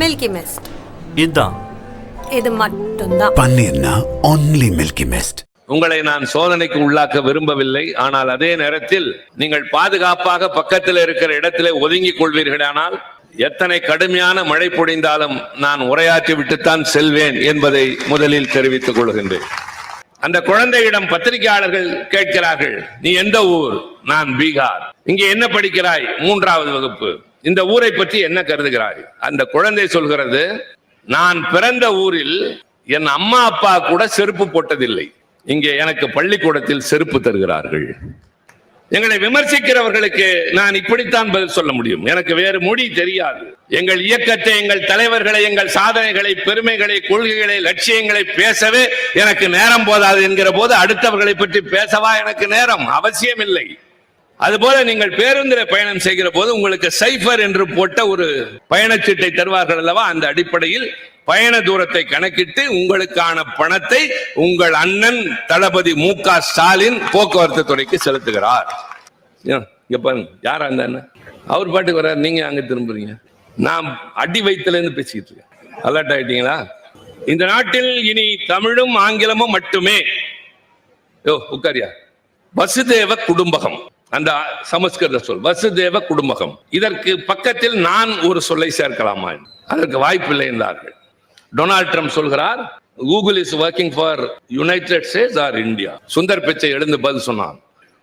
Milky mist இதுதான் இது மட்டும்தான். பன்னீர்னா ஒன்லி மில்கி மிஸ்ட் உங்களை நான் சோதனைக்கு உள்ளாக்க விரும்பவில்லை. ஆனால் அதே நேரத்தில் நீங்கள் பாதுகாப்பாக பக்கத்தில் இருக்கிற இடத்திலே ஒதுங்கிக் கொள்வீர்களானால் எத்தனை கடுமையான மழை பொழிந்தாலும் நான் உரையாற்றி விட்டுத்தான் செல்வேன் என்பதை முதலில் தெரிவித்துக் கொள்கின்றேன். அந்த குழந்தையிடம் பத்திரிகையாளர்கள் கேட்கிறார்கள் நீ எந்த ஊர்? நான் பீகார். இங்கே என்ன படிக்கிறாய்? மூன்றாவது வகுப்பு. இந்த ஊரை பற்றி என்ன கருதுகிறாய்? அந்த குழந்தை சொல்கிறது நான் பிறந்த ஊரில் என் அம்மா அப்பா கூட செருப்பு போட்டதில்லை. இங்கே எனக்கு பள்ளிக்கூடத்தில் செருப்பு தருகிறார்கள். எங்களை விமர்சிக்கிறவர்களுக்கு நான் இப்படித்தான் பதில் சொல்ல முடியும். எனக்கு வேறு மொழி தெரியாது. எங்கள் இயக்கத்தை எங்கள் தலைவர்களை எங்கள் சாதனைகளை பெருமைகளை கொள்கைகளை லட்சியங்களை பேசவே எனக்கு நேரம் போதாது என்கிற போது அடுத்தவர்களை பற்றி பேசவா எனக்கு நேரம்? அவசியம் இல்லை அதுபோல நீங்கள் பேருந்தில் பயணம் செய்கிற போது உங்களுக்கு சைஃபர் என்று போட்ட ஒரு பயணச்சீட்டை தருவார்கள் அல்லவா? அந்த அடிப்படையில் பயண தூரத்தை கணக்கிட்டு உங்களுக்கான பணத்தை உங்கள் அண்ணன் தளபதி மு க ஸ்டாலின் போக்குவரத்து துறைக்கு செலுத்துகிறார். இங்க பாருங்க. யார் அந்த அண்ணன்? அவர் பாட்டுக்கு வர்றாரு. நீங்க அங்க திரும்புறீங்க. நான் அடி வயிற்றுல இருந்து பேசிக்கிட்டு இருக்கேன். அலர்ட் ஆயிட்டீங்களா? இந்த நாட்டில் இனி தமிழும் ஆங்கிலமும் மட்டுமே. யோ உக்காரியா வசுதேவ குடும்பகம். அந்த சமஸ்கிருத சொல் வசுதேவ குடும்பகம். இதற்கு பக்கத்தில் நான் ஒரு சொல்லை சேர்க்கலாமா அதற்கு வாய்ப்பில்லை என்றார்கள். டொனால்ட் ட்ரம்ப் சொல்கிறார் Google is working for United States or India. Sundar Pichai எழுந்து பதில் சொன்னான்.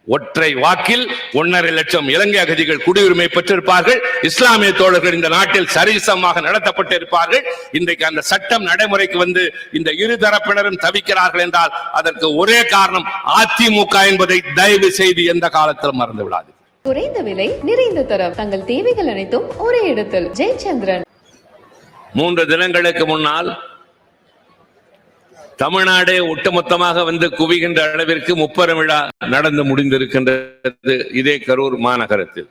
ஒற்றை வாக்கில் ஒன்றரை லட்சம் இலங்கை அகதிகள் குடியுரிமை பெற்றிருப்பார்கள். இஸ்லாமிய தோழர்கள் இந்த நாட்டில் சரிசமமாக நடத்தப்பட்டிருப்பார்கள். இன்றைக்கு அந்த சட்டம் நடைமுறைக்கு வந்து இந்த இரு தரப்பினரும் தவிக்கிறார்கள் என்றால் அதற்கு ஒரே காரணம் அதிமுக என்பதை தயவு செய்து எந்த காலத்திலும் மறந்து விடாது குறைந்த விலை நிறைந்த தரம் தங்கள் தேவைகள் அனைத்தும் ஒரே இடத்தில். ஜெயச்சந்திரன். மூன்று தினங்களுக்கு முன்னால் தமிழ்நாடே ஒட்டுமொத்தமாக வந்து குவிகின்ற அளவிற்கு முப்பெரும் விழா நடந்து முடிந்திருக்கின்றது இதே கரூர் மாநகரத்தில்.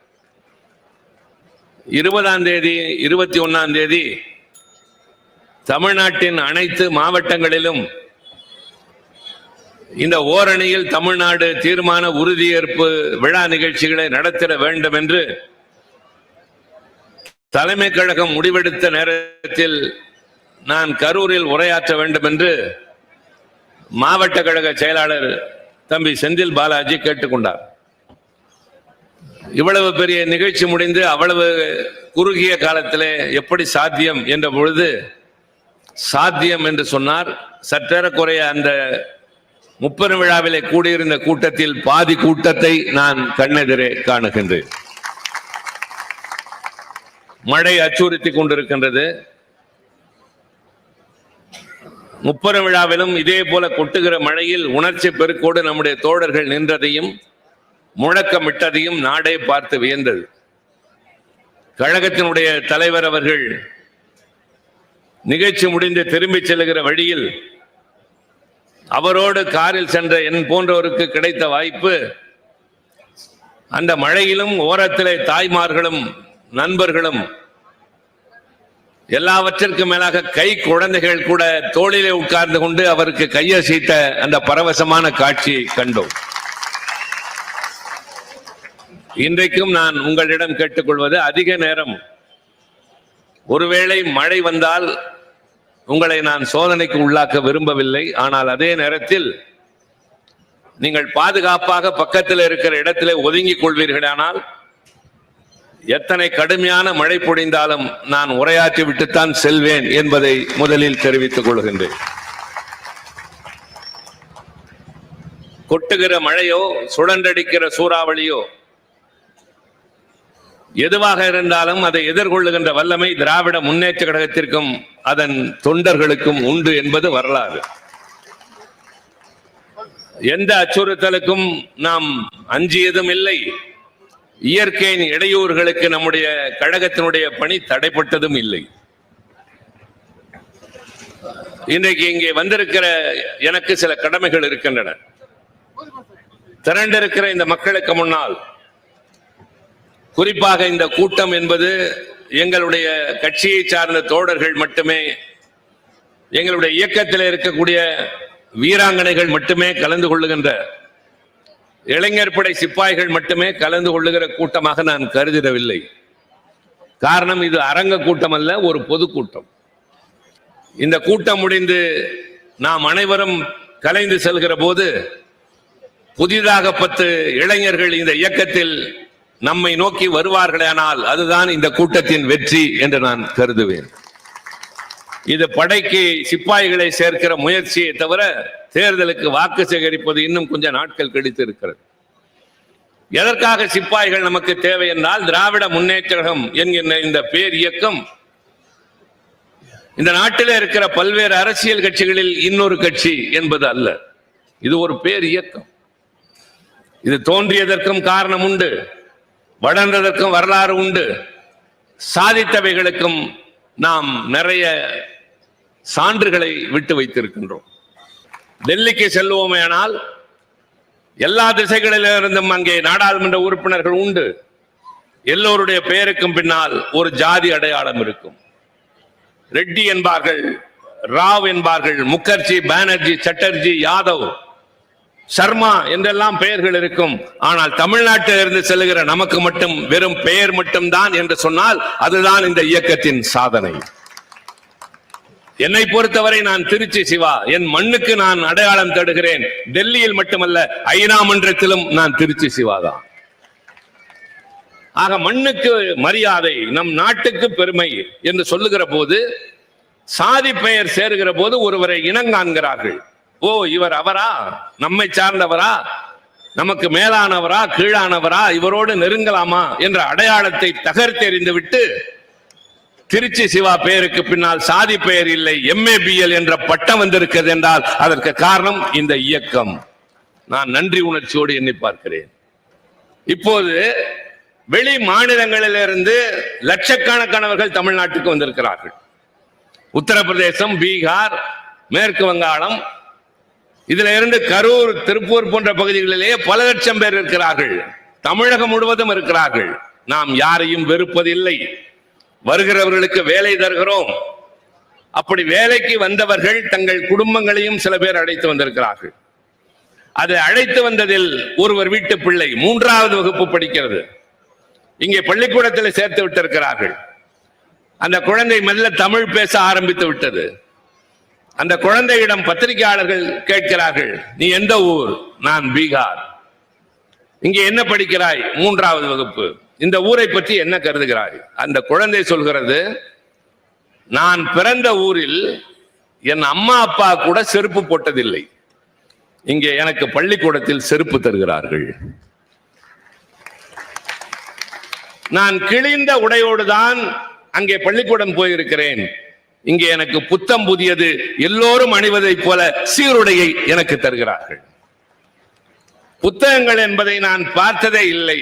இருபதாம் தேதி இருபத்தி ஒன்னாம் தேதி தமிழ்நாட்டின் அனைத்து மாவட்டங்களிலும் இந்த ஓரணியில் தமிழ்நாடு தீர்மான உறுதியேற்பு விழா நிகழ்ச்சிகளை நடத்திட வேண்டும் என்று தலைமை கழகம் முடிவெடுத்த நேரத்தில் நான் கரூரில் உரையாற்ற வேண்டும் என்று மாவட்ட கழக செயலாளர் தம்பி செந்தில் பாலாஜி கேட்டுக்கொண்டார். இவ்வளவு பெரிய நிகழ்ச்சி முடிந்து அவ்வளவு குறுகிய காலத்திலே எப்படி சாத்தியம் என்ற பொழுது சாத்தியம் என்று சொன்னார். சற்றேறக்குறைய அந்த முப்பெரும் விழாவிலே கூடியிருந்த கூட்டத்தில் பாதி கூட்டத்தை நான் கண்ணெதிரே காணுகின்றேன். மழை அச்சுறுத்தி கொண்டிருக்கின்றது. முப்பெரும் விழாவிலும் இதே போல கொட்டுகிற மழையில் உணர்ச்சி பெருக்கோடு நம்முடைய தோழர்கள் நின்றதையும் முழக்கமிட்டதையும் நாடே பார்த்து வியந்தது. கழகத்தினுடைய தலைவர் அவர்கள் நிகழ்ச்சி முடிந்து திரும்பிச் செல்லுகிற வழியில் அவரோடு காரில் சென்ற என் போன்றவருக்கு கிடைத்த வாய்ப்பு அந்த மழையிலும் ஓரத்திலே தாய்மார்களும் நண்பர்களும் எல்லாவற்றிற்கும் மேலாக கை குழந்தைகள் கூட தோளிலே உட்கார்ந்து கொண்டு அவருக்கு கையசைத்த அந்த பரவசமான காட்சியை கண்டோம். இன்றைக்கும் நான் உங்களிடம் கேட்டுக்கொள்வது அதிக நேரம். ஒருவேளை மழை வந்தால் உங்களை நான் சோதனைக்கு உள்ளாக்க விரும்பவில்லை. ஆனால் அதே நேரத்தில் நீங்கள் பாதுகாப்பாக பக்கத்தில் இருக்கிற இடத்திலே ஒதுங்கிக் கொள்வீர்களானால் எத்தனை கடுமையான மழை பொழிந்தாலும் நான் உரையாற்றி விட்டுத்தான் செல்வேன் என்பதை முதலில் தெரிவித்துக் கொள்கின்றேன். கொட்டுகிற மழையோ சுழன்றடிக்கிற சூறாவளியோ எதுவாக இருந்தாலும் அதை எதிர்கொள்ளுகின்ற வல்லமை திராவிட முன்னேற்ற கழகத்திற்கும் அதன் தொண்டர்களுக்கும் உண்டு என்பது வரலாறு. எந்த அச்சுறுத்தலுக்கும் நாம் அஞ்சியதும் இல்லை. இயற்கையின் இடையூறுகளுக்கு நம்முடைய கழகத்தினுடைய பணி தடைப்பட்டதும் இல்லை. இன்றைக்கு இங்கே வந்திருக்கிற எனக்கு சில கடமைகள் இருக்கின்றன. திரண்டிருக்கிற இந்த மக்களுக்கு முன்னால் குறிப்பாக இந்த கூட்டம் என்பது எங்களுடைய கட்சியை சார்ந்த தோழர்கள் மட்டுமே எங்களுடைய இயக்கத்தில் இருக்கக்கூடிய வீராங்கனைகள் மட்டுமே கலந்து கொள்ளுகின்ற இளைஞர் படை சிப்பாய்கள் மட்டுமே கலந்து கொள்ளுகிற கூட்டமாக நான் கருதிடவில்லை காரணம் இது அரங்க கூட்டம் அல்ல ஒரு பொதுக்கூட்டம் இந்த கூட்டம் முடிந்து நாம் அனைவரும் கலைந்து செல்கிற போது புதிதாக பத்து இளைஞர்கள் இந்த இயக்கத்தில் நம்மை நோக்கி வருவார்களானால் அதுதான் இந்த கூட்டத்தின் வெற்றி என்று நான் கருதுவேன். இது படைக்கு சிப்பாய்களை சேர்க்கிற முயற்சியை தவிர தேர்தலுக்கு வாக்கு சேகரிப்பது இன்னும் கொஞ்சம் நாட்கள் கிடைத்து இருக்கிறது எதற்காக சிப்பாய்கள் நமக்கு தேவை என்றால் திராவிட முன்னேற்றகம் என்கின்ற இந்த பேர் இயக்கம். இந்த நாட்டில் இருக்கிற பல்வேறு அரசியல் கட்சிகளில் இன்னொரு கட்சி என்பது அல்ல. இது ஒரு பேர் இயக்கம். இது தோன்றியதற்கும் காரணம் உண்டு. வளர்ந்ததற்கும் வரலாறு உண்டு. சாதித்தவைகளுக்கும் நாம் நிறைய சான்றுகளை விட்டு வைத்திருக்கின்றோம். டெல்லிக்கு செல்வோமேனால் எல்லா திசைகளிலிருந்தும் அங்கே நாடாளுமன்ற உறுப்பினர்கள் உண்டு. எல்லோருடைய பெயருக்கும் பின்னால் ஒரு ஜாதி அடையாளம் இருக்கும். ரெட்டி என்பார்கள் ராவ் என்பார்கள் முகர்ஜி பானர்ஜி சட்டர்ஜி யாதவ் சர்மா என்றெல்லாம் பெயர்கள் இருக்கும். ஆனால் தமிழ்நாட்டில் இருந்து நமக்கு மட்டும் வெறும் பெயர் மட்டும்தான் என்று சொன்னால் அதுதான் இந்த இயக்கத்தின் சாதனை. என்னை பொறுத்தவரை நான் திருச்சி சிவா. என் மண்ணுக்கு நான் அடையாளம் தேடுகிறேன். டெல்லியில் மட்டுமல்ல ஐநா மன்றத்திலும் நான் திருச்சி சிவா தான். ஆக மண்ணுக்கு மரியாதை நம் நாட்டுக்கு பெருமை என்று சொல்லுகிற போது சாதி பெயர் சேருகிற போது ஒருவரை இனங்காண்கிறார்கள் ஓ இவர் அவரா? நம்மை சார்ந்தவரா? நமக்கு மேலானவரா கீழானவரா? இவரோடு நெருங்கலாமா? என்ற அடையாளத்தை தகர்த்தெறிந்து விட்டு திருச்சி சிவா பெயருக்கு பின்னால் சாதி பெயர் இல்லை எம்ஏபிஎல் என்ற பட்டம் வந்திருக்கிறது என்றால் அதற்கு காரணம் இந்த இயக்கம். நான் நன்றி உணர்ச்சியோடு எண்ணி பார்க்கிறேன். இப்போது வெளி மாநிலங்களிலிருந்து லட்சக்கணக்கானவர்கள் தமிழ்நாட்டுக்கு வந்திருக்கிறார்கள். உத்தரப்பிரதேசம் பீகார் மேற்கு வங்காளம் இதுல இருந்து கரூர் திருப்பூர் போன்ற பகுதிகளிலேயே பல லட்சம் பேர் இருக்கிறார்கள். தமிழகம் முழுவதும் இருக்கிறார்கள். நாம் யாரையும் வெறுப்பதில்லை. வருகிறவர்களுக்கு வேலை தருகிறோம். அப்படி வேலைக்கு வந்தவர்கள் தங்கள் குடும்பங்களையும் சில பேர் அழைத்து வந்திருக்கிறார்கள். அது அழைத்து வந்ததில் ஒருவர் வீட்டு பிள்ளை மூன்றாவது வகுப்பு படிக்கிறது. இங்கே பள்ளிக்கூடத்தில் சேர்த்து விட்டிருக்கிறார்கள். அந்த குழந்தை மெல்ல தமிழ் பேச ஆரம்பித்து விட்டது. அந்த குழந்தையிடம் பத்திரிகையாளர்கள் கேட்கிறார்கள் நீ எந்த ஊர்? நான் பீகார். இங்கே என்ன படிக்கிறாய்? மூன்றாவது வகுப்பு. இந்த ஊரை பற்றி என்ன கருதுகிறாய்? அந்த குழந்தை சொல்கிறது நான் பிறந்த ஊரில் என் அம்மா அப்பா கூட செருப்பு போட்டதில்லை. இங்கே எனக்கு பள்ளிக்கூடத்தில் செருப்பு தருகிறார்கள். நான் கிழிந்த உடையோடு தான் அங்கே பள்ளிக்கூடம் போயிருக்கிறேன். இங்கே எனக்கு புத்தம் புதியது. எல்லோரும் அணிவதைப் போல சீருடையை எனக்கு தருகிறார்கள். புத்தகங்கள் என்பதை நான் பார்த்ததே இல்லை.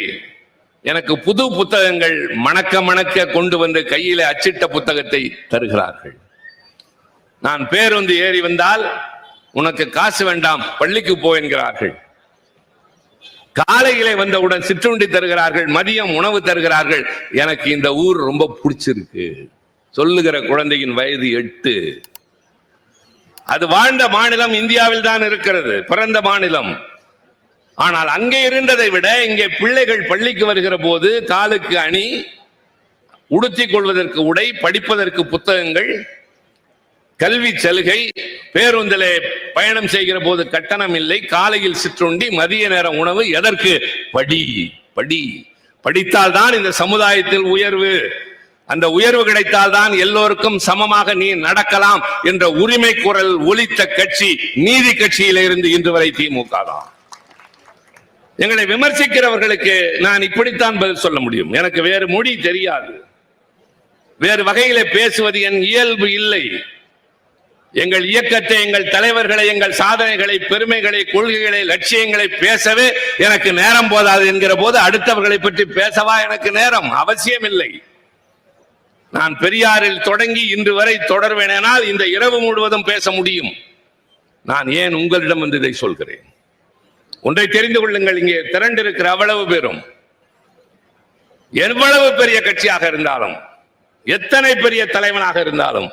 எனக்கு புது புத்தகங்கள் மணக்க மணக்க கொண்டு வந்து கையில அச்சிட்ட புத்தகத்தை தருகிறார்கள். நான் பேருந்து ஏறி வந்தால் உனக்கு காசு வேண்டாம் பள்ளிக்கு போ என்கிறார்கள். காலையிலே வந்தவுடன் சிற்றுண்டி தருகிறார்கள் மதியம் உணவு தருகிறார்கள். எனக்கு இந்த ஊர் ரொம்ப பிடிச்சிருக்கு. சொல்லுகிற குழந்தையின் வயது எட்டு. அது வாழ்ந்த மாநிலம் இந்தியாவில் தான் இருக்கிறது பிறந்த மாநிலம். ஆனால் அங்கே இருந்ததை விட இங்கே பிள்ளைகள் பள்ளிக்கு வருகிற போது காலுக்கு அணி உடுத்திக் கொள்வதற்கு உடை படிப்பதற்கு புத்தகங்கள் கல்வி சலுகை பேருந்திலே பயணம் செய்கிற போது கட்டணம் இல்லை காலையில் சிற்றுண்டி மதிய நேர உணவு எதற்கு? படி படி. படித்தால் தான் இந்த சமுதாயத்தில் உயர்வு. அந்த உயர்வு கிடைத்தால் தான் எல்லோருக்கும் சமமாக நீ நடக்கலாம் என்ற உரிமை குரல் ஒலித்த கட்சி நீதி கட்சியில இருந்து இன்று வரை திமுக தான். எங்களை விமர்சிக்கிறவர்களுக்கு நான் இப்படித்தான் பதில் சொல்ல முடியும். எனக்கு வேறு மொழி தெரியாது. வேறு வகையில பேசுவது என் இயல்பு இல்லை. எங்கள் இயக்கத்தை எங்கள் தலைவர்களை எங்கள் சாதனைகளை பெருமைகளை கொள்கைகளை லட்சியங்களை பேசவே எனக்கு நேரம் போதாது என்கிற போது அடுத்தவர்களை பற்றி பேசவா எனக்கு நேரம் அவசியம் இல்லை நான் பெரியாரில் தொடங்கி இன்று வரை தொடர்வேனால் இந்த இரவு முழுவதும் பேச முடியும். நான் ஏன் உங்களிடம் வந்து இதை சொல்கிறேன்? ஒன்றை தெரிந்து கொள்ளுங்கள் இங்கே திரண்டிருக்கிற அவ்வளவு பேரும். எவ்வளவு பெரிய கட்சியாக இருந்தாலும் எத்தனை பெரிய தலைவனாக இருந்தாலும்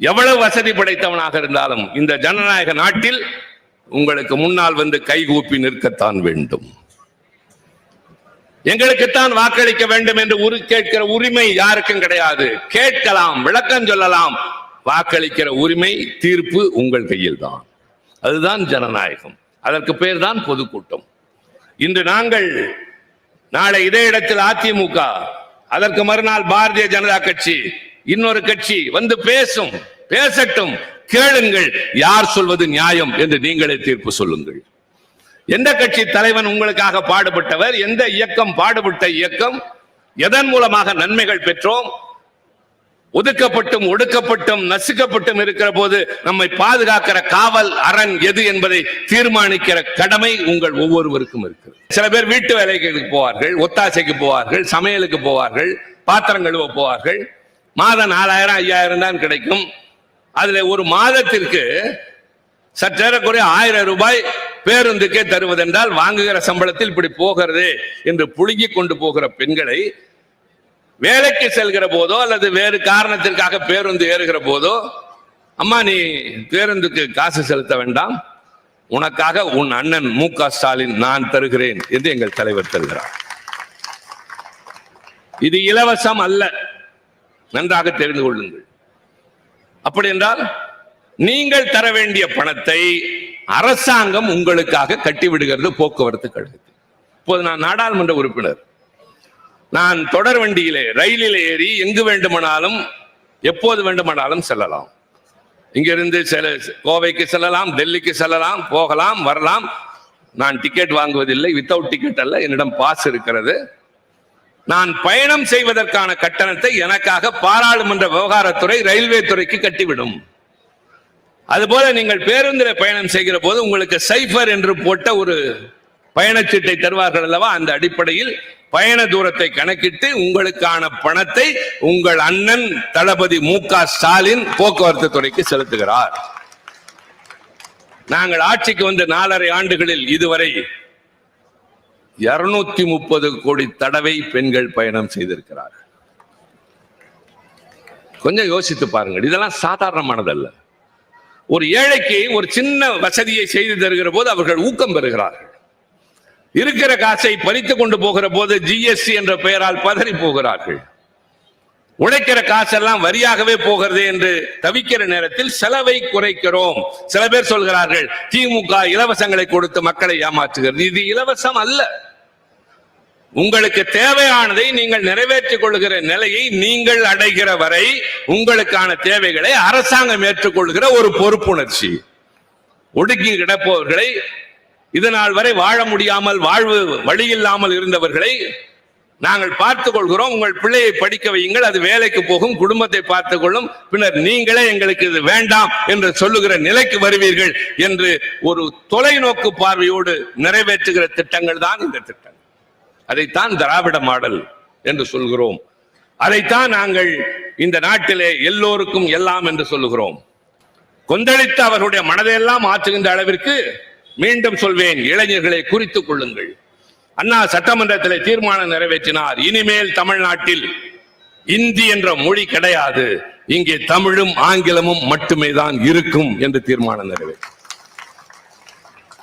எவ்வளவு வசதி படைத்தவனாக இருந்தாலும் இந்த ஜனநாயக நாட்டில் உங்களுக்கு முன்னால் வந்து கைகூப்பி நிற்கத்தான் வேண்டும். எங்களுக்குத்தான் வாக்களிக்க வேண்டும் என்று உரு கேட்கிற உரிமை யாருக்கும் கிடையாது. கேட்கலாம் விளக்கம் சொல்லலாம். வாக்களிக்கிற உரிமை தீர்ப்பு உங்கள் கையில் தான் அதுதான் ஜனநாயகம். அதற்கு பேர் தான் பொதுக்கூட்டம். இன்று நாங்கள் நாளை இதே இடத்தில் அதிமுக அதற்கு மறுநாள் பாரதிய ஜனதா கட்சி இன்னொரு கட்சி வந்து பேசும் பேசட்டும் கேளுங்கள் யார் சொல்வது நியாயம் என்று நீங்களே தீர்ப்பு சொல்லுங்கள். எந்த கட்சி தலைவன் உங்களுக்காக பாடுபட்டவர் எந்த இயக்கம் பாடுபட்ட இயக்கம் எதன் மூலமாக நன்மைகள் பெற்றோம் ஒதுக்கப்பட்டும் ஒடுக்கப்பட்டும் நசுக்கப்பட்டும் இருக்கிற போது நம்மை பாதுகாக்கிற காவல் அரண் எது என்பதை தீர்மானிக்கிற கடமை உங்கள் ஒவ்வொருவருக்கும் இருக்கிறது. சில பேர் வீட்டு வேலைகளுக்கு போவார்கள் ஒத்தாசைக்கு போவார்கள் சமையலுக்கு போவார்கள் பாத்திரம் கழுவ போவார்கள். மாதம் நாலாயிரம் ஐயாயிரம் தான் கிடைக்கும். அதுல ஒரு மாதத்திற்கு சற்றேறக்குறைய ஆயிரம் ரூபாய் பேருந்துக்கே தருவதென்றால் வாங்குகிற சம்பளத்தில் இப்படி போகிறது என்று புழுங்கி கொண்டு போகிற பெண்களை வேலைக்கு செல்கிற போதோ அல்லது வேறு காரணத்திற்காக பேருந்து ஏறுகிற போதோ அம்மா நீ பேருந்துக்கு காசு செலுத்த வேண்டாம். உனக்காக உன் அண்ணன் மு. க. ஸ்டாலின் நான் தருகிறேன் என்று எங்கள் தலைவர் தருகிறார். இது இலவசம் அல்ல. நன்றாக தெரிந்து கொள்ளுங்கள். அப்படி என்றால் நீங்கள் தர வேண்டிய பணத்தை அரசாங்கம் உங்களுக்காக கட்டிவிடுகிறது போக்குவரத்து கழகத்தில். இப்போது நான் நாடாளுமன்ற உறுப்பினர். நான் தொடர் வண்டியிலே ரயிலில் ஏறி எங்கு வேண்டுமானாலும் எப்போது வேண்டுமானாலும் செல்லலாம். இங்கிருந்து செல கோவைக்கு செல்லலாம் டெல்லிக்கு செல்லலாம் போகலாம் வரலாம். நான் டிக்கெட் வாங்குவதில்லை வித்தவுட் டிக்கெட் அல்ல என்னிடம் பாஸ் இருக்கிறது. நான் பயணம் செய்வதற்கான கட்டணத்தை எனக்காக பாராளுமன்ற விவகாரத்துறை ரயில்வே துறைக்கு கட்டிவிடும். அதுபோல நீங்கள் பேருந்தில் பயணம் செய்கிற போது உங்களுக்கு சைஃபர் என்று போட்ட ஒரு பயணச்சீட்டை தருவார்கள் அல்லவா? அந்த அடிப்படையில் பயண தூரத்தை கணக்கிட்டு உங்களுக்கான பணத்தை உங்கள் அண்ணன் தளபதி மு க ஸ்டாலின் போக்குவரத்து துறைக்கு செலுத்துகிறார். நாங்கள் ஆட்சிக்கு வந்த நாலரை ஆண்டுகளில் இதுவரை இருநூத்தி முப்பது கோடி தடவை பெண்கள் பயணம் செய்திருக்கிறார் கொஞ்சம் யோசித்து பாருங்கள் இதெல்லாம் சாதாரணமானதல்ல. ஒரு ஏழைக்கு ஒரு சின்ன வசதியை செய்து தருகிற போது அவர்கள் ஊக்கம் பெறுகிறார்கள். இருக்கிற காசை பறித்து கொண்டு போகிற போது ஜிஎஸ்டி என்ற பெயரால் பதறி போகிறார்கள். உழைக்கிற காசெல்லாம் வரியாகவே போகிறது என்று தவிக்கிற நேரத்தில் செலவை குறைக்கிறோம். சில பேர் சொல்கிறார்கள் திமுக இலவசங்களை கொடுத்து மக்களை ஏமாற்றுகிறது. இது இலவசம் அல்ல. உங்களுக்கு தேவையானதை நீங்கள் நிறைவேற்றிக் கொள்கிற நிலையை நீங்கள் அடைகிற வரை உங்களுக்கான தேவைகளை அரசாங்கம் ஏற்றுக்கொள்கிற ஒரு பொறுப்புணர்ச்சி. ஒடுக்கி கிடப்பவர்களை இதனால் வரை வாழ முடியாமல் வாழ்வு வழி இல்லாமல் இருந்தவர்களை நாங்கள் பார்த்துக் கொள்கிறோம் உங்கள் பிள்ளையை படிக்க வையுங்கள். அது வேலைக்கு போகும். குடும்பத்தை பார்த்துக் கொள்ளும் பின்னர் நீங்களே எங்களுக்கு இது வேண்டாம் என்று சொல்லுகிற நிலைக்கு வருவீர்கள் என்று ஒரு தொலைநோக்கு பார்வையோடு நிறைவேற்றுகிற திட்டங்கள் தான் இந்த திட்டங்கள். அதைத்தான் திராவிட மாடல் என்று சொல்கிறோம். அதைத்தான் நாங்கள் இந்த நாட்டிலே எல்லோருக்கும் எல்லாம் என்று சொல்லுகிறோம். கொந்தளித்து அவர்களுடைய மனதையெல்லாம் மாற்றுகின்ற அளவிற்கு மீண்டும் சொல்வேன் இளைஞர்களை குறித்துக் கொள்ளுங்கள். அண்ணா சட்டமன்றத்தில் தீர்மானம் நிறைவேற்றினார். இனிமேல் தமிழ்நாட்டில் இந்தி என்ற மொழி கிடையாது. இங்கே தமிழும் ஆங்கிலமும் மட்டுமே தான் இருக்கும் என்று தீர்மானம் நிறைவேற்றி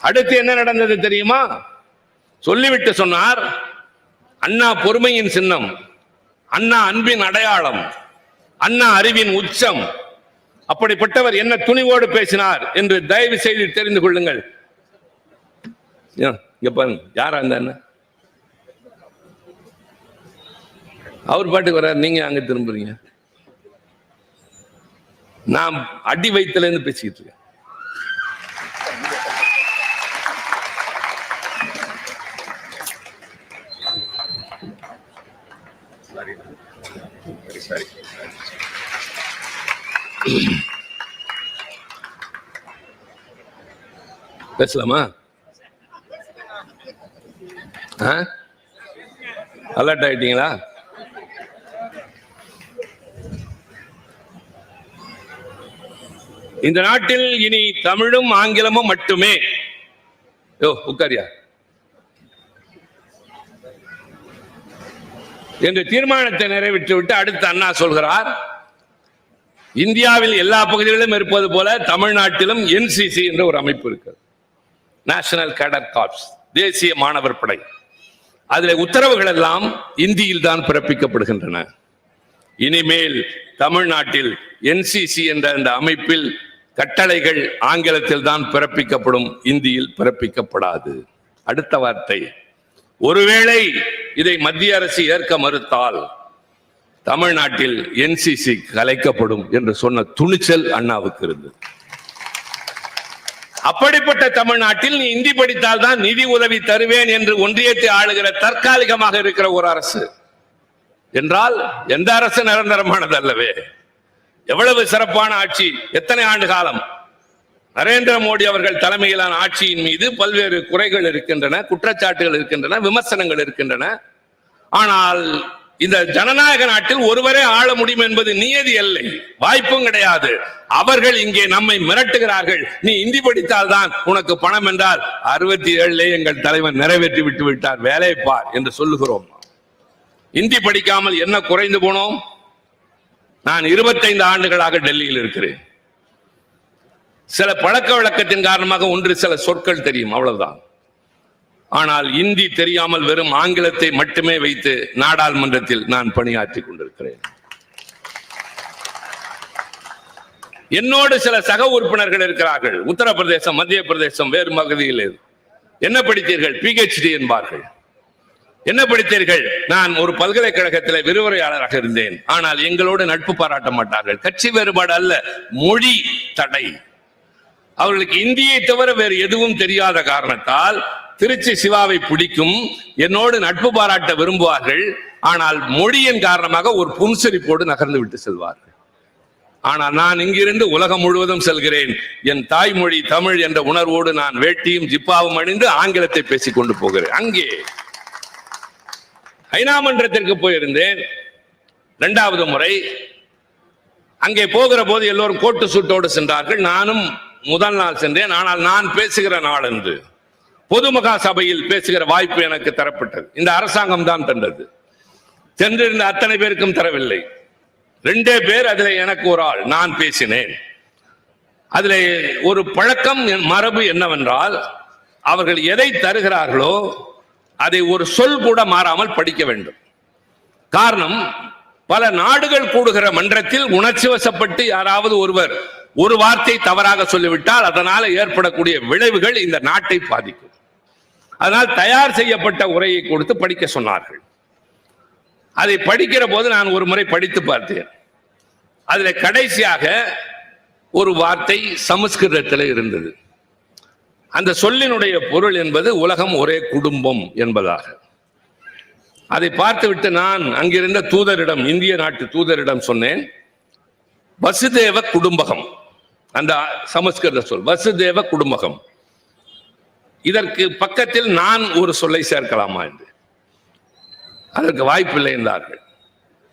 அடுத்து என்ன நடந்தது தெரியுமா? சொல்லிவிட்டு சொன்னார் அண்ணா பொறுமையின் சின்னம் அண்ணா அன்பின் அடையாளம் அண்ணா அறிவின் உச்சம். அப்படிப்பட்டவர் என்ன துணிவோடு பேசினார் என்று தயவு செய்து தெரிந்து கொள்ளுங்கள். இங்க பாருங்க யாரா அந்த அவர் பாட்டுக்கு வர்றாரு நீங்க அங்க திரும்புறீங்க? நான் அடி வயித்துல இருந்து பேசிக்கிட்டு இருக்கேன். பேசலாமா? அலர்ட் ஆயிட்டீங்களா? இந்த நாட்டில் இனி தமிழும் ஆங்கிலமும் மட்டுமே. யோ உட்காரியா? என்று தீர்மானத்தை நிறைவேற்றி விட்டு அடுத்து அண்ணா சொல்கிறார் இந்தியாவில் எல்லா பகுதிகளிலும் இருப்பது போல தமிழ்நாட்டிலும் என்சிசி என்ற ஒரு அமைப்பு இருக்கிறது. நேஷனல் கேடர் கார்ப்ஸ் தேசிய மாணவர் படை. அதில் உத்தரவுகள் எல்லாம் இந்தியில் தான் பிறப்பிக்கப்படுகின்றன. இனிமேல் தமிழ்நாட்டில் என்சிசி என்ற அந்த அமைப்பில் கட்டளைகள் ஆங்கிலத்தில் தான் பிறப்பிக்கப்படும் இந்தியில் பிறப்பிக்கப்படாது. அடுத்த வார்த்தை. ஒருவேளை இதை மத்திய அரசு ஏற்க மறுத்தால் தமிழ்நாட்டில் என்சிசி கலைக்கப்படும் என்று சொன்ன துணிச்சல் அண்ணாவுக்கு இருந்தது. அப்படிப்பட்ட தமிழ்நாட்டில் நீ இந்தி படித்தால் தான் நிதி உதவி தருவேன் என்று ஒன்றியத்தை ஆளுகிற தற்காலிகமாக இருக்கிற ஒரு அரசு. என்றால் எந்த அரசு நிரந்தரமானது அல்லவே? எவ்வளவு சிறப்பான ஆட்சி எத்தனை ஆண்டு காலம்? நரேந்திர மோடி அவர்கள் தலைமையிலான ஆட்சியின் மீது பல்வேறு குறைகள் இருக்கின்றன குற்றச்சாட்டுகள் இருக்கின்றன விமர்சனங்கள் இருக்கின்றன. ஆனால் இந்த ஜனநாயக நாட்டில் ஒருவரே ஆள முடியும் என்பது நியதி இல்லை வாய்ப்பும் கிடையாது. அவர்கள் இங்கே நம்மை மிரட்டுகிறார்கள். நீ இந்தி படித்தால் தான் உனக்கு பணம் என்றால் அறுபத்தி ஏழுலே எங்கள் தலைவர் நிறைவேற்றி விட்டு விட்டார். வேலை பார் என்று சொல்லுகிறோம். இந்தி படிக்காமல் என்ன குறைந்து போனோம்? நான் இருபத்தைந்து ஆண்டுகளாக டெல்லியில் இருக்கிறேன். சில பழக்க வழக்கத்தின் காரணமாக ஒன்று சில சொற்கள் தெரியும். அவ்வளவுதான். ஆனால் இந்தி தெரியாமல் வெறும் ஆங்கிலத்தை மட்டுமே வைத்து நாடாளுமன்றத்தில் நான் பணியாற்றி கொண்டிருக்கிறேன். என்னோடு சில சக உறுப்பினர்கள் இருக்கிறார்கள். உத்தரப்பிரதேசம் மத்திய பிரதேசம் வேறு பகுதியில். என்ன படித்தீர்கள்? பிஹெச்டி என்பார்கள். என்ன படித்தீர்கள்? நான் ஒரு பல்கலைக்கழகத்தில் விரிவுரையாளராக இருந்தேன். ஆனால் எங்களோடு நட்பு பாராட்ட மாட்டார்கள். கட்சி வேறுபாடு அல்ல மொழி தடை. அவர்களுக்கு இந்தியை தவிர வேறு எதுவும் தெரியாத காரணத்தால் திருச்சி சிவாவை பிடிக்கும். என்னோடு நட்பு பாராட்ட விரும்புவார்கள். ஆனால் மொழியின் காரணமாக ஒரு புன்சரிப்போடு நகர்ந்து விட்டு செல்வார்கள். ஆனால் நான் இங்கிருந்து உலகம் முழுவதும் செல்கிறேன். என் தாய்மொழி தமிழ் என்ற உணர்வோடு நான் வேட்டியும் ஜிப்பாவும் அணிந்து ஆங்கிலத்தை பேசிக் கொண்டு போகிறேன். அங்கே ஐநா மன்றத்திற்கு போயிருந்தேன். இரண்டாவது முறை. அங்கே போகிற போது எல்லோரும் கோட்டு சூட்டோடு சென்றார்கள். நானும் முதல் நாள் சென்றேன். ஆனால் நான் பேசுகிற நாள் என்று. பொதுமகா சபையில் பேசுகிற வாய்ப்பு எனக்கு தரப்பட்டது. இந்த அரசாங்கம் தான் தந்தது. சென்றிருந்த அத்தனை பேருக்கும் தரவில்லை. ரெண்டே பேர் அதில் எனக்கு ஒரு ஆள் நான் பேசினேன். அதில் ஒரு பழக்கம் என் மரபு என்னவென்றால் அவர்கள் எதை தருகிறார்களோ அதை ஒரு சொல் கூட மாறாமல் படிக்க வேண்டும். காரணம் பல நாடுகள் கூடுகிற மன்றத்தில் உணர்ச்சி வசப்பட்டு யாராவது ஒருவர் ஒரு வார்த்தை தவறாக சொல்லிவிட்டால் அதனால ஏற்படக்கூடிய விளைவுகள் இந்த நாட்டை பாதிக்கும். அதனால் தயார் செய்யப்பட்ட உரையை கொடுத்து படிக்க சொன்னார்கள். அதை படிக்கிற போது நான் ஒரு முறை படித்து பார்த்தேன். அதில் கடைசியாக ஒரு வார்த்தை சமஸ்கிருதத்தில் இருந்தது. அந்த சொல்லினுடைய பொருள் என்பது உலகம் ஒரே குடும்பம் என்பதாக. அதை பார்த்துவிட்டு நான் அங்கிருந்த தூதரிடம் இந்திய நாட்டு தூதரிடம் சொன்னேன் வசுதேவ குடும்பகம். அந்த சமஸ்கிருத சொல் வசுதேவ குடும்பகம். இதற்கு பக்கத்தில் நான் ஒரு சொல்லை சேர்க்கலாமா என்று. அதற்கு வாய்ப்பில்லை என்றார்கள்.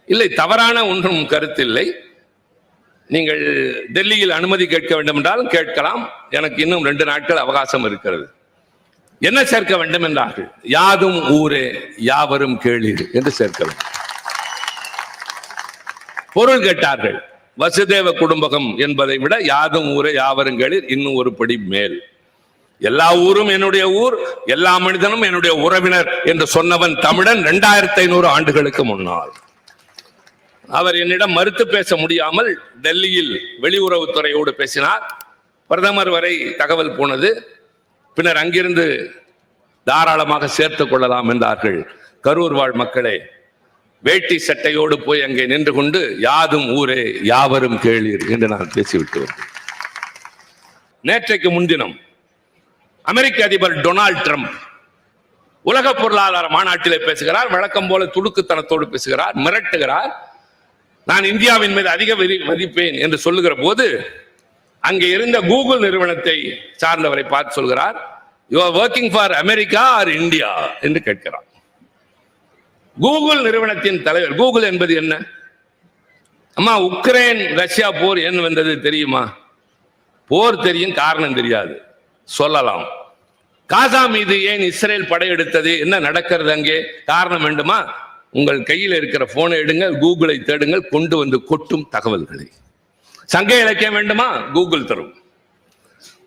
இல்லை தவறான ஒன்றும் கருத்தில்லை. நீங்கள் டெல்லியில் அனுமதி கேட்க வேண்டும் என்றாலும் கேட்கலாம். எனக்கு இன்னும் ரெண்டு நாட்கள் அவகாசம் இருக்கிறது. என்ன சேர்க்க வேண்டும் என்றார்கள். யாதும் ஊரே யாவரும் கேளீர் என்று சேர்க்க வேண்டும். பொருள் கேட்டார்கள். வசுதேவ குடும்பகம் என்பதை விட யாதும் ஊரே யாவருங்களில் இன்னும் ஒரு படி மேல். எல்லா ஊரும் என்னுடைய ஊர் எல்லா மனிதனும் என்னுடைய உறவினர் என்று சொன்னவன் தமிழன் இரண்டாயிரத்தி ஐநூறு ஆண்டுகளுக்கு முன்னால். அவர் என்னிடம் மறுத்து பேச முடியாமல் டெல்லியில் வெளியுறவுத்துறையோடு பேசினார். பிரதமர் வரை தகவல் போனது பின்னர் அங்கிருந்து தாராளமாக சேர்த்துக் கொள்ளலாம் என்றார்கள் கரூர் வாழ் மக்களே. வேட்டி சட்டையோடு போய் அங்கே நின்று கொண்டு யாதும் ஊரே யாவரும் கேளீர் என்று நான் பேசிவிட்டு நேற்றைக்கு முன்தினம் அமெரிக்க அதிபர் டொனால்ட் ட்ரம்ப் உலக பொருளாதார மாநாட்டிலே பேசுகிறார் வழக்கம் போல துடுக்குத்தனத்தோடு பேசுகிறார் மிரட்டுகிறார். நான் இந்தியாவின் மீது அதிக வரி மதிப்பேன் என்று சொல்லுகிற போது அங்கே இருந்த கூகுள் நிறுவனத்தை சார்ந்தவரை பார்த்து சொல்கிறார் you are working for America or India என்று கேட்கிறார். கூகுள் நிறுவனத்தின் தலைவர் கூகுள் என்பது என்ன? அம்மா உக்ரைன் ரஷ்யா போர் ஏன் வந்தது தெரியுமா? போர் தெரியும் காரணம் தெரியாது. சொல்லலாம். காசா மீது ஏன் இஸ்ரேல் படையெடுத்தது? என்ன நடக்கிறது அங்கே? காரணம் வேண்டுமா? உங்கள் கையில் இருக்கிற போனை எடுங்கள் கூகுளை தேடுங்கள் கொண்டு வந்து கொட்டும் தகவல்களை. சங்க இலக்கியம் வேண்டுமா? கூகுள் தரும்.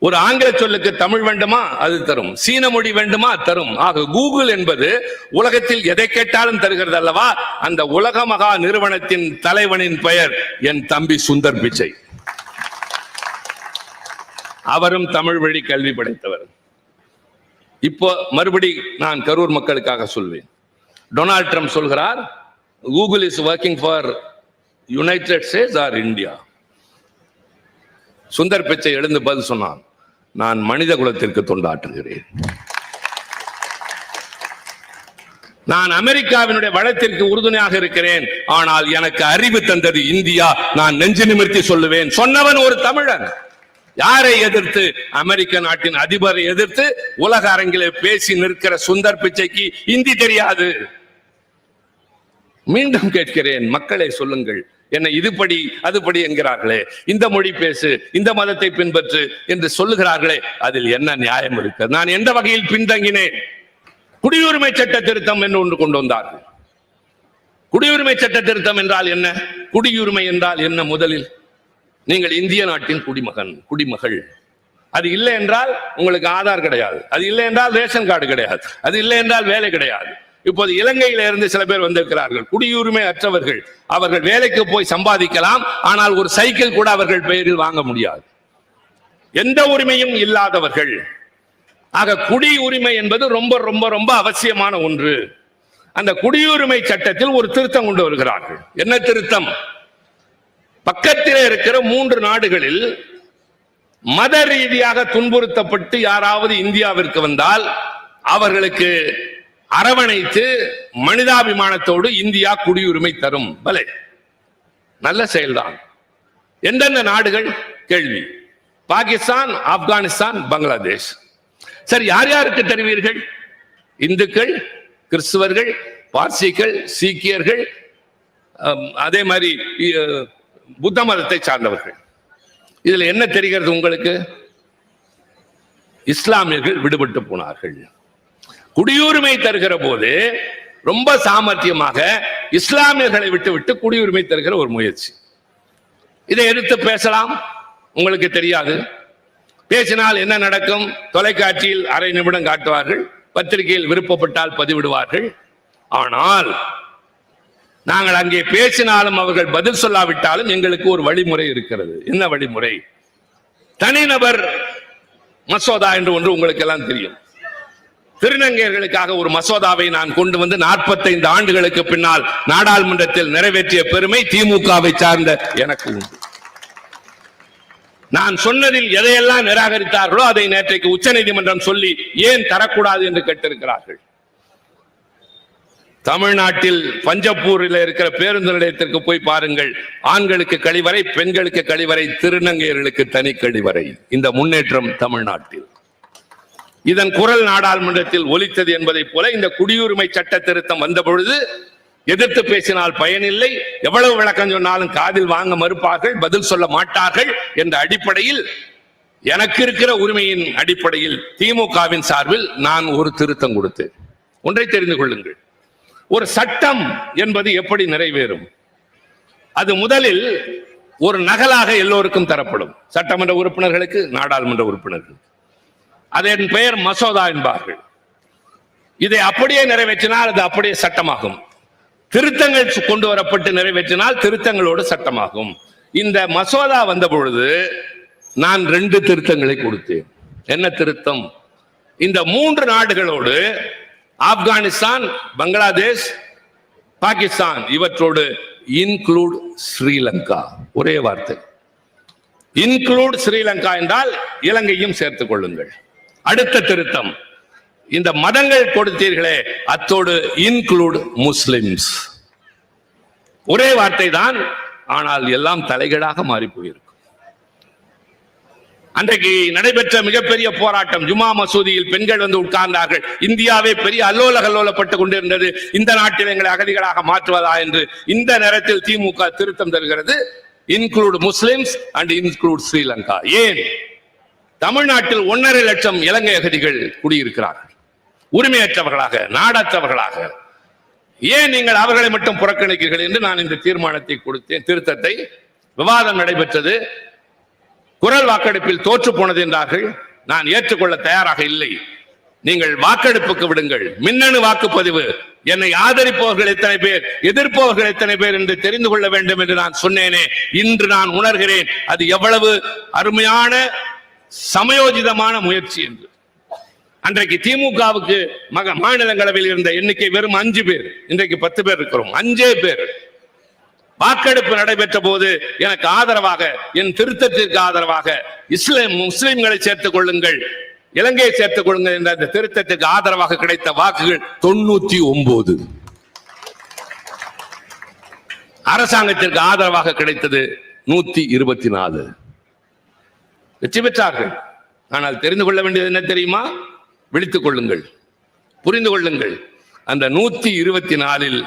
ஒரு ஆங்கில சொல்லுக்கு தமிழ் வேண்டுமா? அது தரும். சீன மொழி வேண்டுமா? தரும். ஆக கூகுள் என்பது உலகத்தில் எதை கேட்டாலும் தருகிறது அல்லவா? அந்த உலக மகா நிறுவனத்தின் தலைவனின் பெயர் என் தம்பி சுந்தர் பிச்சை. அவரும் தமிழ் வழி கல்வி படைத்தவர். இப்போ மறுபடி நான் கரூர் மக்களுக்காக சொல்வேன். டொனால்ட் ட்ரம்ப் சொல்கிறார் Google is working for United States or India Sundar Pichai எழுந்து பதில் சொன்னான். நான் மனித குலத்திற்கு தொண்டாற்றுகிறேன். நான் அமெரிக்காவினுடைய வளத்திற்கு உறுதுணையாக இருக்கிறேன். ஆனால் எனக்கு அறிவு தந்தது இந்தியா. நான் நெஞ்சு நிமிர்த்தி சொல்லுவேன். சொன்னவன் ஒரு தமிழன். யாரை எதிர்த்து? அமெரிக்க நாட்டின் அதிபரை எதிர்த்து உலக அரங்கிலே பேசி நிற்கிற சுந்தர் பிச்சைக்கு இந்தி தெரியாது. மீண்டும் கேட்கிறேன். மக்களை சொல்லுங்கள். என்னை இதுபடி அதுபடி என்கிறார்களே. இந்த மொழி பேசு இந்த மதத்தை பின்பற்று என்று சொல்லுகிறார்களே அதில் என்ன நியாயம் இருக்கு? நான் எந்த வகையில் பின்தங்கினேன்? குடியுரிமை சட்ட திருத்தம் என்று ஒன்று கொண்டு வந்தார்கள். குடியுரிமை சட்ட திருத்தம் என்றால் என்ன? குடியுரிமை என்றால் என்ன முதலில்? நீங்கள் இந்திய நாட்டின் குடிமகன் குடிமகள். அது இல்லை என்றால் உங்களுக்கு ஆதார் கிடையாது. அது இல்லை என்றால் ரேஷன் கார்டு கிடையாது. அது இல்லை என்றால் வேலை கிடையாது. இப்போது இலங்கையில இருந்து சில பேர் வந்திருக்கிறார்கள். குடியுரிமை அற்றவர்கள். அவர்கள் வேலைக்கு போய் சம்பாதிக்கலாம். ஆனால் ஒரு சைக்கிள் கூட அவர்கள் பெயரில் வாங்க முடியாது. எந்த உரிமையும் இல்லாதவர்கள். ஆக குடியுரிமை என்பது ரொம்ப ரொம்ப ரொம்ப அவசியமான ஒன்று. அந்த குடியுரிமை சட்டத்தில் ஒரு திருத்தம் கொண்டு வருகிறார்கள். என்ன திருத்தம்? பக்கத்தில் இருக்கிற மூன்று நாடுகளில் மத ரீதியாக துன்புறுத்தப்பட்டு யாராவது இந்தியாவிற்கு வந்தால் அவர்களுக்கு அரவணைத்து மனிதாபிமானத்தோடு இந்தியா குடியுரிமை தரும். பலே. நல்ல செயல்தான். எந்தெந்த நாடுகள்? கேள்வி. பாகிஸ்தான் ஆப்கானிஸ்தான் பங்களாதேஷ். சரி யார் யாருக்கு தருவீர்கள்? இந்துக்கள் கிறிஸ்துவர்கள் பார்சிகள் சீக்கியர்கள் அதே மாதிரி புத்த மதத்தை சார்ந்தவர்கள். இதுல என்ன தெரிகிறது உங்களுக்கு? இஸ்லாமியர்கள் விடுபட்டு போனார்கள். குடியுரிமை தருகிற போது ரொம்ப சாமர்த்தியமாக இஸ்லாமியர்களை விட்டுவிட்டு குடியுரிமை தருகிற ஒரு முயற்சி. இதை எடுத்து பேசலாம். உங்களுக்கு தெரியாது. பேசினால் என்ன நடக்கும்? தொலைக்காட்சியில் அரை நிமிடம் காட்டுவார்கள். பத்திரிகையில் விருப்பப்பட்டால் பதிவிடுவார்கள். ஆனால் நாங்கள் அங்கே பேசினாலும் அவர்கள் பதில் சொல்லாவிட்டாலும் எங்களுக்கு ஒரு வழிமுறை இருக்கிறது. என்ன வழிமுறை? தனிநபர் மசோதா என்று ஒன்று உங்களுக்கு எல்லாம் தெரியும். திருநங்கையர்களுக்காக ஒரு மசோதாவை நான் கொண்டு வந்து 45 ஆண்டுகளுக்கு பின்னால் நாடாளுமன்றத்தில் நிறைவேற்றிய பெருமை திமுகவை சார்ந்த எனக்கு உண்டு. நான் சொன்னதில் எதையெல்லாம் நிராகரித்தார்களோ அதை நேற்றைக்கு உச்சநீதிமன்றம் சொல்லி ஏன் தரக்கூடாது என்று கேட்டிருக்கிறார்கள். தமிழ்நாட்டில் பஞ்சப்பூரில் இருக்கிற பேருந்து நிலையத்திற்கு போய் பாருங்கள். ஆண்களுக்கு கழிவறை பெண்களுக்கு கழிவறை திருநங்கையர்களுக்கு தனி கழிவறை. இந்த முன்னேற்றம் தமிழ்நாட்டில். இதன் குரல் நாடாளுமன்றத்தில் ஒலித்தது என்பதைப் போல இந்த குடியுரிமை சட்ட திருத்தம் வந்த பொழுது எதிர்த்து பேசினால் பயனில்லை. எவ்வளவு விளக்கம் சொன்னாலும் காதில் வாங்க மறுப்பார்கள் பதில் சொல்ல மாட்டார்கள் என்ற அடிப்படையில் எனக்கு இருக்கிற உரிமையின் அடிப்படையில் திமுகவின் சார்பில் நான் ஒரு திருத்தம் கொடுத்தேன். ஒன்றை தெரிந்து கொள்ளுங்கள். ஒரு சட்டம் என்பது எப்படி நிறைவேறும்? அது முதலில் ஒரு நகலாக எல்லோருக்கும் தரப்படும். சட்டமன்ற உறுப்பினர்களுக்கு நாடாளுமன்ற உறுப்பினர்களுக்கு. அதன் பெயர் மசோதா என்பார்கள். இதை அப்படியே நிறைவேற்றினால் அது அப்படியே சட்டமாகும். திருத்தங்கள் கொண்டு வரப்பட்டு நிறைவேற்றினால் திருத்தங்களோடு சட்டமாகும். இந்த மசோதா வந்த பொழுது நான் ரெண்டு திருத்தங்களை கொடுத்தேன். என்ன திருத்தம்? இந்த மூன்று நாடுகளோடு ஆப்கானிஸ்தான் பங்களாதேஷ் பாகிஸ்தான் இவற்றோடு இன்க்ளூட் ஸ்ரீலங்கா. ஒரே வார்த்தை. இன்க்ளூட் ஸ்ரீலங்கா என்றால் இலங்கையும் சேர்த்துக் கொள்ளுங்கள். அடுத்த திருத்தம். இந்த மதங்கள் கொடுத்தீர்களே அத்தோடு இன்க்ளூட் முஸ்லிம்ஸ் ஒரே வார்த்தை தான் ஆனால் எல்லாம் தலைகீழாக மாறி போயிருக்கும் அன்றைக்கு நடைபெற்ற மிகப்பெரிய போராட்டம் ஜுமா மசூதியில் பெண்கள் வந்து உட்கார்ந்தார்கள். இந்தியாவே பெரிய அல்லோல கல்லோலப்பட்டுக் கொண்டிருந்தது. இந்த நாட்டில் எங்களை அகதிகளாக மாற்றுவதா என்று இந்த நேரத்தில் திமுக திருத்தம் தருகிறது. Include Muslims and include Sri Lanka ஏன்? தமிழ்நாட்டில் ஒன்றரை லட்சம் இலங்கை அகதிகள் குடியிருக்கிறார்கள். உரிமையற்றவர்களாக நாடற்றவர்களாக. ஏன் நீங்கள் அவர்களை மட்டும் புறக்கணிக்கிறீர்கள் என்று நான் இந்த தீர்மானத்தை கொடுத்தேன். திருத்தத்தை விவாதம் நடைபெற்றது. குரல் வாக்கெடுப்பில் தோற்று போனது என்றார்கள். நான் ஏற்றுக்கொள்ள தயாராக இல்லை. நீங்கள் வாக்கெடுப்புக்கு விடுங்கள். மின்னணு வாக்குப்பதிவு. என்னை ஆதரிப்பவர்கள் எத்தனை பேர் எதிர்ப்பவர்கள் எத்தனை பேர் என்று தெரிந்து கொள்ள வேண்டும் என்று நான் சொன்னேனே. இன்று நான் உணர்கிறேன். அது எவ்வளவு அருமையான சமயோஜிதமான முயற்சி என்று. அன்றைக்கு திமுகவுக்கு மக மாநிலங்களவையில் இருந்த எண்ணிக்கை வெறும் அஞ்சு பேர். இன்றைக்கு பத்து பேர் இருக்கிறோம். அஞ்சே பேர். வாக்கெடுப்பு நடைபெற்ற போது எனக்கு ஆதரவாக என் திருத்தத்திற்கு ஆதரவாக இஸ்லாம் முஸ்லிம்களை சேர்த்துக் கொள்ளுங்கள் இலங்கையை சேர்த்துக் கொள்ளுங்கள் என்ற அந்த திருத்தத்துக்கு ஆதரவாக கிடைத்த வாக்குகள் தொண்ணூத்தி ஒன்பது அரசாங்கத்திற்கு ஆதரவாக கிடைத்தது நூத்தி இருபத்தி நாலு. வெற்றி பெற்றார்கள். ஆனால் தெரிந்து கொள்ள வேண்டியது என்ன தெரியுமா? விழித்துக் கொள்ளுங்கள். புரிந்து கொள்ளுங்கள். அந்த நூத்தி இருபத்தி நாலில்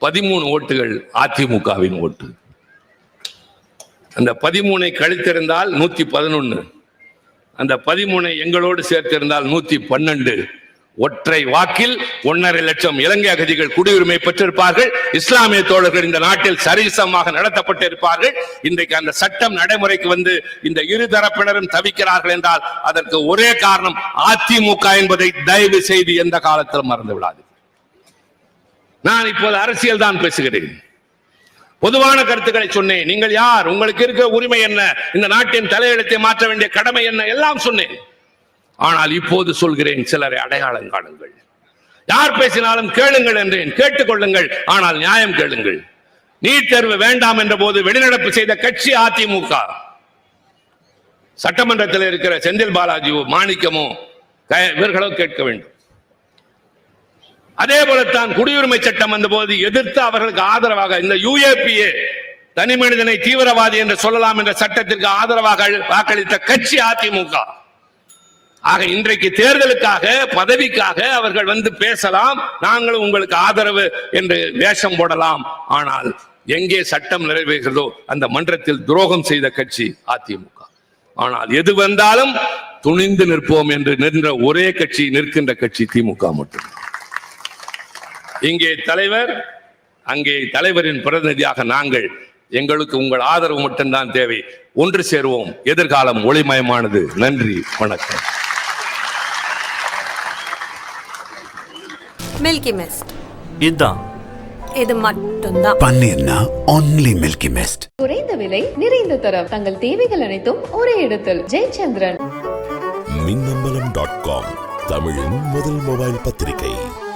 பதிமூணு ஓட்டுகள் அதிமுகவின் ஓட்டு. அந்த பதிமூனை கழித்திருந்தால் நூத்தி பதினொன்னு. அந்த பதிமூனை எங்களோடு சேர்த்திருந்தால் நூத்தி பன்னெண்டு. ஒற்றை வாக்கில் ஒன்றரை லட்சம் இலங்கை அகதிகள் குடியுரிமை பெற்றிருப்பார்கள். இஸ்லாமிய தோழர்கள் இந்த நாட்டில் சரிசமமாக நடத்தப்பட்டிருப்பார்கள். இன்றைக்கு அந்த சட்டம் நடைமுறைக்கு வந்து இந்த இரு தரப்பினரும் தவிக்கிறார்கள் என்றால் அதற்கு ஒரே காரணம் அதிமுக என்பதை தயவு செய்து எந்த காலத்திலும் மறந்து விடாது நான் இப்போது அரசியல் தான் பேசுகிறேன். பொதுவான கருத்துக்களை சொன்னேன். நீங்கள் யார்? உங்களுக்கு இருக்கிற உரிமை என்ன? இந்த நாட்டின் தலையெழுத்தை மாற்ற வேண்டிய கடமை என்ன? எல்லாம் சொன்னேன். ஆனால் இப்போது சொல்கிறேன் சிலரை அடையாளம் காணுங்கள். யார் பேசினாலும் கேளுங்கள் என்றேன் கேட்டுக்கொள்ளுங்கள் ஆனால் நியாயம் கேளுங்கள். நீட் தேர்வு வேண்டாம் என்ற போது வெளிநடப்பு செய்த கட்சி அதிமுக. சட்டமன்றத்தில் இருக்கிற செந்தில் பாலாஜியோ மாணிக்கமோ க- இவர்களோ கேட்க வேண்டும். அதே போலத்தான் குடியுரிமை சட்டம் வந்தபோது எதிர்த்து அவர்களுக்கு ஆதரவாக இந்த யுஏபிஏ தனி மனிதனை தீவிரவாதி என்று சொல்லலாம் என்ற சட்டத்திற்கு ஆதரவாக வாக்களித்த கட்சி அதிமுக. ஆக இன்றைக்கு தேர்தலுக்காக பதவிக்காக அவர்கள் வந்து பேசலாம். நாங்களும் உங்களுக்கு ஆதரவு என்று வேஷம் போடலாம். ஆனால் எங்கே சட்டம் நிறைவேறுகிறதோ அந்த மன்றத்தில் துரோகம் செய்த கட்சி அதிமுக. ஆனால் எது வந்தாலும் துணிந்து நிற்போம் என்று நின்ற ஒரே கட்சி நிற்கின்ற கட்சி திமுக மட்டும். இங்கே தலைவர் அங்கே தலைவரின் பிரதிநிதியாக நாங்கள் எங்களுக்கு உங்கள் ஆதரவு மட்டும்தான் தேவை. ஒன்று சேருவோம். எதிர்காலம் ஒளிமயமானது. நன்றி. வணக்கம். மில்கி மிஸ்ட் இதுதான் இது மட்டும்தான். பன்னீர்னா only milky mist. குறைந்த விலை நிறைந்த தரம். தங்கள் தேவைகள் அனைத்தும் ஒரே இடத்தில். ஜெயச்சந்திரன். மின்னம்பலம் டாட் காம் தமிழின் முதல் மொபைல் பத்திரிகை.